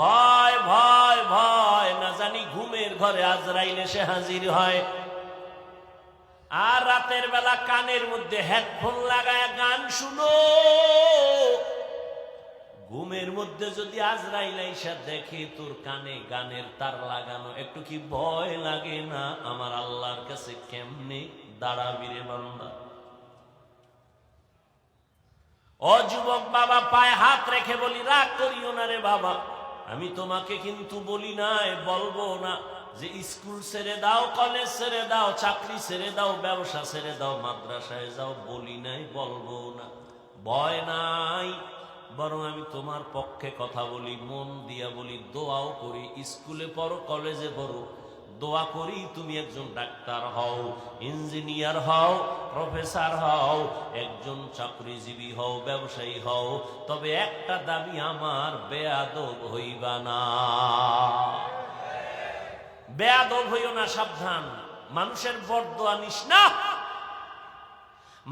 ভয় ভয় ভয়, না জানি ঘুমের ঘরে আজরাইল এসে হাজির হয়। আর রাতের বেলা কানের মধ্যে হেডফোন লাগায় গান শুনো। ঘুমের মধ্যে যদি আজরাইল আইসা দেখে তোর কানে গানের তার লাগানো, একটু কি ভয় লাগে না? আমার আল্লাহর কাছে কেমনে দাঁড়াবি রে বান্দা? ও যুবক বাবা, পায়ে হাত রেখে বলি, রাগ করিও না রে বাবা। আমি তোমাকে কিন্তু বলি নাই, বলব না যে স্কুল ছেড়ে দাও, কলেজ ছেড়ে দাও, চাকরি ছেড়ে দাও, ব্যবসা ছেড়ে দাও, মাদ্রাসায় যাও, বলি নাই, বলব না। ভয় নাই, বরং আমি তোমার পক্ষে কথা বলি, মন দিয়া বলি, দোয়াও করি, স্কুলে পড়ো, কলেজে পড়ো। দোয়া করি, তুমি একজন ডাক্তার হও, ইঞ্জিনিয়ার হও, প্রফেসর হও, একজন চাকরিজীবী হও, ব্যবসায়ী হও, তবে একটা দাবি আমার, বেয়াদব হইবা না। বেয়াদব হইও না, সাবধান। মানুষের বরদোয়া নিস না।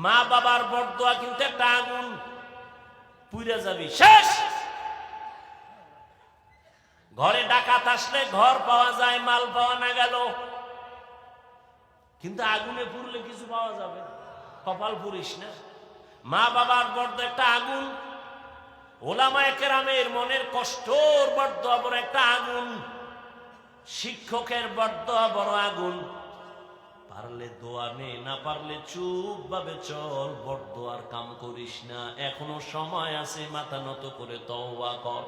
মা বাবার বরদোয়া কিন্তু একটা আগুন পুড়ে যাবি, শেষ। ঘরে ডাকাত আসলে ঘর পাওয়া যায়, মাল পাওয়া না গেল। কিন্তু আগুনে পুড়লে কিছু পাওয়া যাবে কপাল পুরিস না। মা বাবার বর্দ একটা আগুন ওলামায় কেরামের মনের কষ্টর বর্দ বড় একটা আগুন, শিক্ষকের বর্দ বড় আগুন। পারলে দোয়া নে, না পারলে চুপ ভাবে চল বড় দোয়ার কাম করিস না। এখনও সময় আছে, মাথা নত করে তওবা কর।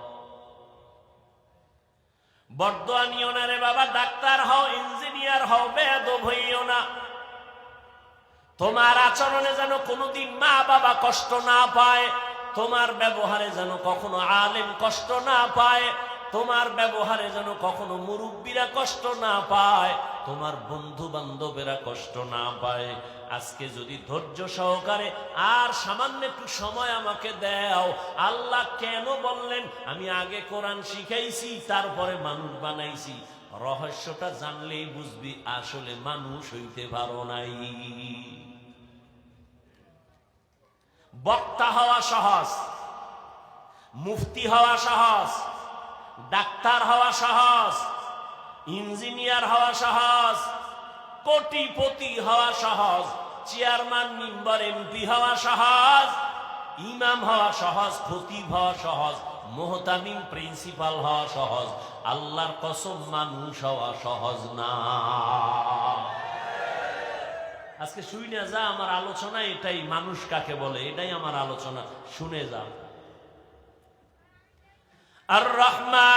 বর্দোয়া না রে বাবা, ডাক্তার হও, ইঞ্জিনিয়ার হও, বেদ হইও না। তোমার আচরণে যেন কোনোদিন মা বাবা কষ্ট না পায়, তোমার ব্যবহারে যেন কখনো আলেম কষ্ট না পায় তোমার ব্যবহারে যেন কখনো মুরব্বীরা কষ্ট না পায়, তোমার বন্ধু বান্ধবেরা কষ্ট না পায়। আজকে যদি ধৈর্য সহকারে আর সামান্য একটু সময় আমাকে দাও, আল্লাহ কেন বললেন, আমি আগে কোরআন শিখাইছি, তারপরে মানুষ বানাইছি। রহস্যটা জানলেই বুঝবি, আসলে মানুষ হইতে পারো নাই। বক্তা হওয়া সহজ, মুফতি হওয়া সহজ ডাক্তার হওয়া সহজ, ইঞ্জিনিয়ার হওয়া সহজ, কোটিপতি হওয়া সহজ, চেয়ারম্যান, মেম্বার, এমপি হওয়া সহজ, ইমাম হওয়া সহজ, খতিব হওয়া সহজ, মোহতামিম প্রিন্সিপাল হওয়া সহজ, আল্লাহর কসম মানুষ হওয়া সহজ না। আজকে শুই না যা, আমার আলোচনা এটাই, মানুষ কাকে বলে, এটাই আমার আলোচনা, শুনে যা। আর রহমান